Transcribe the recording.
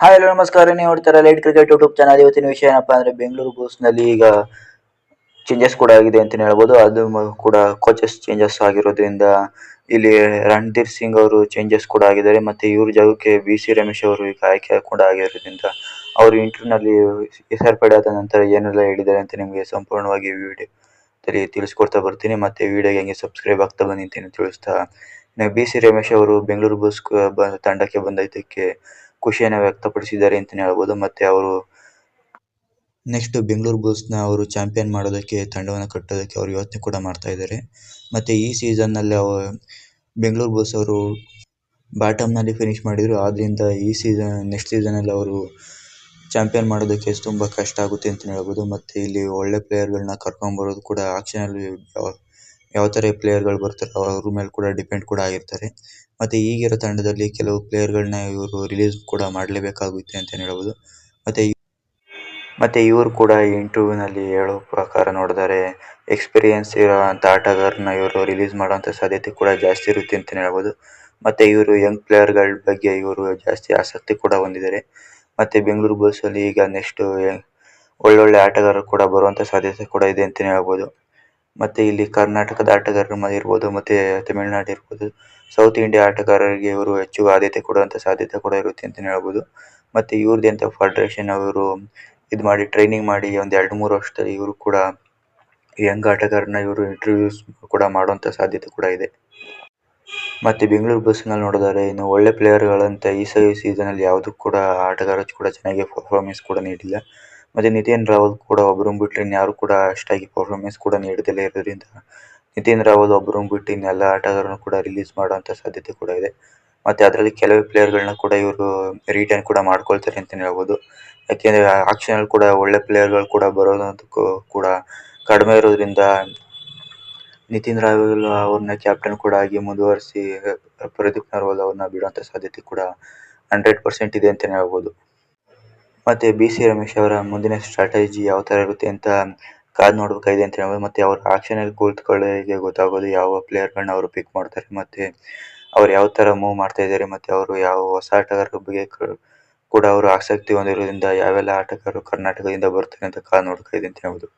Hi hello ನಮಸ್ಕಾರ ನೀವು ನೋಡ್ತಾರೆ ಲೈಟ್ ಕ್ರಿಕೆಟ್ ಯೂಟ್ಯೂಬ್ ಚಾನಲ್ ಇವತ್ತಿನ ವಿಷಯ ಏನಪ್ಪಾ ಅಂದ್ರೆ ಬೆಂಗಳೂರು ಬುಲ್ಸ್ನಲ್ಲಿ ಈಗ ಚೇಂಜಸ್ ಕೂಡ ಆಗಿದೆ ಅಂತ ಹೇಳ್ಬೋದು. ಅದು ಕೂಡ ಕೋಚಸ್ ಚೇಂಜಸ್ ಆಗಿರೋದ್ರಿಂದ ಇಲ್ಲಿ ರಣಧೀರ್ ಸಿಂಗ್ ಅವರು ಚೇಂಜಸ್ ಕೂಡ ಆಗಿದ್ದಾರೆ. ಮತ್ತೆ ಇವ್ರ ಜಾಗಕ್ಕೆ ಬಿ ಸಿ ರಮೇಶ್ ಅವರು ಈಗ ಆಯ್ಕೆ ಕೂಡ ಆಗಿರೋದ್ರಿಂದ ಅವರು ಇಂಟರ್ವ್ಯೂ ನಲ್ಲಿ ಸೇರ್ಪಡೆ ಆದ ನಂತರ ಏನೆಲ್ಲ ಹೇಳಿದ್ದಾರೆ ಅಂತ ನಿಮಗೆ ಸಂಪೂರ್ಣವಾಗಿ ವಿಡಿಯೋ ತಿಳಿಸ್ಕೊಡ್ತಾ ಬರ್ತೀನಿ. ಮತ್ತೆ ವಿಡಿಯೋಗೆ ಹೆಂಗೆ ಸಬ್ಸ್ಕ್ರೈಬ್ ಆಗ್ತಾ ಬನ್ನಿ ಅಂತ ತಿಳಿಸ್ತಾ. ಬಿ ಸಿ ರಮೇಶ್ ಅವರು ಬೆಂಗಳೂರು ಬುಲ್ಸ್ ಕ- ಬ- ತಂಡಕ್ಕೆ ಬಂದೈತಕ್ಕೆ ಖುಷಿಯನ್ನು ವ್ಯಕ್ತಪಡಿಸಿದ್ದಾರೆ ಅಂತಲೇ ಹೇಳ್ಬೋದು. ಮತ್ತೆ ಅವರು ನೆಕ್ಸ್ಟ್ ಬೆಂಗಳೂರು ಬುಲ್ಸ್ನ ಅವರು ಚಾಂಪಿಯನ್ ಮಾಡೋದಕ್ಕೆ ತಂಡವನ್ನು ಕಟ್ಟೋದಕ್ಕೆ ಅವರು ಯೋಚನೆ ಕೂಡ ಮಾಡ್ತಾ ಇದ್ದಾರೆ. ಮತ್ತೆ ಈ ಸೀಸನ್ನಲ್ಲಿ ಅವ ಬೆಂಗಳೂರು ಬುಲ್ಸ್ ಅವರು ಬಾಟಮ್ನಲ್ಲಿ ಫಿನಿಶ್ ಮಾಡಿದರು. ಆದ್ದರಿಂದ ಈ ಸೀಸನ್ ನೆಕ್ಸ್ಟ್ ಸೀಸನಲ್ಲಿ ಅವರು ಚಾಂಪಿಯನ್ ಮಾಡೋದಕ್ಕೆ ತುಂಬ ಕಷ್ಟ ಆಗುತ್ತೆ ಅಂತಲೇ ಹೇಳ್ಬೋದು. ಮತ್ತೆ ಇಲ್ಲಿ ಒಳ್ಳೆ ಪ್ಲೇಯರ್ಗಳನ್ನ ಕರ್ಕೊಂಬರೋದು ಕೂಡ ಆಕ್ಷನಲ್ಲಿ ಯಾವ ತರ ಪ್ಲೇಯರ್ಗಳು ಬರ್ತಾರೋ ಅವ್ರ ಮೇಲೆ ಕೂಡ ಡಿಪೆಂಡ್ ಕೂಡ ಆಗಿರ್ತಾರೆ. ಮತ್ತೆ ಈಗಿರೋ ತಂಡದಲ್ಲಿ ಕೆಲವು ಪ್ಲೇಯರ್ ಗಳನ್ನ ಇವರು ರಿಲೀಸ್ ಕೂಡ ಮಾಡಲೇಬೇಕಾಗುತ್ತೆ ಅಂತ ಹೇಳಬಹುದು ಮತ್ತೆ ಮತ್ತೆ ಇವರು ಕೂಡ ಇಂಟರ್ವ್ಯೂನಲ್ಲಿ ಹೇಳೋ ಪ್ರಕಾರ ನೋಡಿದರೆ ಎಕ್ಸ್ಪೀರಿಯನ್ಸ್ ಇರೋಂಥ ಆಟಗಾರನ ಇವರು ರಿಲೀಸ್ ಮಾಡುವಂತ ಸಾಧ್ಯತೆ ಕೂಡ ಜಾಸ್ತಿ ಇರುತ್ತೆ ಅಂತ ಹೇಳಬಹುದು ಮತ್ತೆ ಇವರು ಯಂಗ್ ಪ್ಲೇಯರ್ಗಳ ಬಗ್ಗೆ ಇವರು ಜಾಸ್ತಿ ಆಸಕ್ತಿ ಕೂಡ ಹೊಂದಿದ್ದಾರೆ. ಮತ್ತೆ ಬೆಂಗಳೂರು ಬುಲ್ಸ್ ಅಲ್ಲಿ ಈಗ ನೆಕ್ಸ್ಟ್ ಒಳ್ಳೊಳ್ಳೆ ಆಟಗಾರರು ಕೂಡ ಬರುವಂತ ಸಾಧ್ಯತೆ ಕೂಡ ಇದೆ ಅಂತಾನೆ ಹೇಳ್ಬೋದು. ಮತ್ತೆ ಇಲ್ಲಿ ಕರ್ನಾಟಕದ ಆಟಗಾರರು ಇರಬಹುದು ಮತ್ತೆ ತಮಿಳುನಾಡು ಇರಬಹುದು ಸೌತ್ ಇಂಡಿಯಾ ಆಟಗಾರರಿಗೆ ಇವರು ಹೆಚ್ಚು ಆದ್ಯತೆ ಕೊಡುವಂತಹ ಸಾಧ್ಯತೆ ಕೂಡ ಇರುತ್ತೆ ಅಂತಾನೆ ಹೇಳಬಹುದು ಮತ್ತೆ ಇವರದೇ ಅಂತ ಫೆಡರೇಷನ್ ಅವರು ಇದು ಮಾಡಿ ಟ್ರೈನಿಂಗ್ ಮಾಡಿ ಒಂದು ಎರಡು ಮೂರು ವರ್ಷದಲ್ಲಿ ಇವರು ಕೂಡ ಯಂಗ್ ಆಟಗಾರರನ್ನ ಇವರು ಇಂಟರ್ವ್ಯೂಸ್ ಕೂಡ ಮಾಡುವಂತ ಸಾಧ್ಯತೆ ಕೂಡ ಇದೆ. ಮತ್ತೆ ಬೆಂಗಳೂರು ಬಸ್ನಲ್ಲಿ ನೋಡಿದರೆ ಇನ್ನು ಒಳ್ಳೆ ಪ್ಲೇಯರ್ಗಳಂತ ಈ ಸೀಸನ್ ಅಲ್ಲಿ ಯಾವುದು ಕೂಡ ಆಟಗಾರರು ಕೂಡ ಚೆನ್ನಾಗಿ ಪರ್ಫಾರ್ಮೆನ್ಸ್ ಕೂಡ ನೀಡಿಲ್ಲ. ಮತ್ತೆ ನಿತಿನ್ ರಾವಲ್ ಕೂಡ ಒಬ್ಬರನ್ನ ಬಿಟ್ಟರೆ ಇನ್ಯಾರು ಕೂಡ ಅಷ್ಟಾಗಿ ಪರ್ಫಾರ್ಮೆನ್ಸ್ ಕೂಡ ನೀಡದಲೇ ಇರೋದ್ರಿಂದ ನಿತಿನ್ ರಾವಲ್ ಒಬ್ಬರನ್ನ ಬಿಟ್ಟು ಇನ್ನೆಲ್ಲ ಆಟಗಾರರನ್ನು ಕೂಡ ರಿಲೀಸ್ ಮಾಡುವಂಥ ಸಾಧ್ಯತೆ ಕೂಡ ಇದೆ. ಮತ್ತೆ ಅದರಲ್ಲಿ ಕೆಲವು ಪ್ಲೇಯರ್ಗಳನ್ನ ಕೂಡ ಇವರು ರಿಟೇನ್ ಕೂಡ ಮಾಡ್ಕೊಳ್ತಾರೆ ಅಂತಲೇ ಹೇಳ್ಬೋದು. ಯಾಕೆಂದರೆ ಆಕ್ಷನಲ್ಲಿ ಕೂಡ ಒಳ್ಳೆ ಪ್ಲೇಯರ್ಗಳು ಕೂಡ ಬರೋದಕ್ಕೂ ಕೂಡ ಕಡಿಮೆ ಇರೋದ್ರಿಂದ ನಿತಿನ್ ರಾವಲ್ ಅವ್ರನ್ನ ಕ್ಯಾಪ್ಟನ್ ಕೂಡ ಆಗಿ ಮುಂದುವರಿಸಿ ಪ್ರದೀಪ್ ನರ್ವಾಲ್ ಅವ್ರನ್ನ ಬಿಡುವಂಥ ಸಾಧ್ಯತೆ ಕೂಡ ಹಂಡ್ರೆಡ್ ಪರ್ಸೆಂಟ್ ಇದೆ ಅಂತಲೇ ಹೇಳ್ಬೋದು. ಮತ್ತೆ ಬಿ ಸಿ ರಮೇಶ್ ಅವರ ಮುಂದಿನ ಸ್ಟ್ರಾಟಜಿ ಯಾವ ತರ ಇರುತ್ತೆ ಅಂತ ಕಾದು ನೋಡಬೇಕಾಗಿದೆ ಅಂತ ಹೇಳ್ಬೋದು. ಮತ್ತೆ ಅವ್ರ ಆಕ್ಷನಲ್ಲಿ ಕುಳಿತುಕೊಳ್ಳೋರಿಗೆ ಗೊತ್ತಾಗೋದು ಯಾವ ಪ್ಲೇಯರ್ಗಳನ್ನ ಅವರು ಪಿಕ್ ಮಾಡ್ತಾರೆ, ಮತ್ತೆ ಅವ್ರು ಯಾವ ತರ ಮೂವ್ ಮಾಡ್ತಾ ಇದ್ದಾರೆ, ಮತ್ತೆ ಅವರು ಯಾವ ಹೊಸ ಆಟಗಾರರ ಬಗ್ಗೆ ಕೂಡ ಅವರು ಆಸಕ್ತಿ ಹೊಂದಿರೋದ್ರಿಂದ ಯಾವೆಲ್ಲ ಆಟಗಾರರು ಕರ್ನಾಟಕದಿಂದ ಬರ್ತಾರೆ ಅಂತ ಕಾದು ನೋಡ್ತಾ ಇದೆ ಅಂತ ಹೇಳ್ಬೋದು.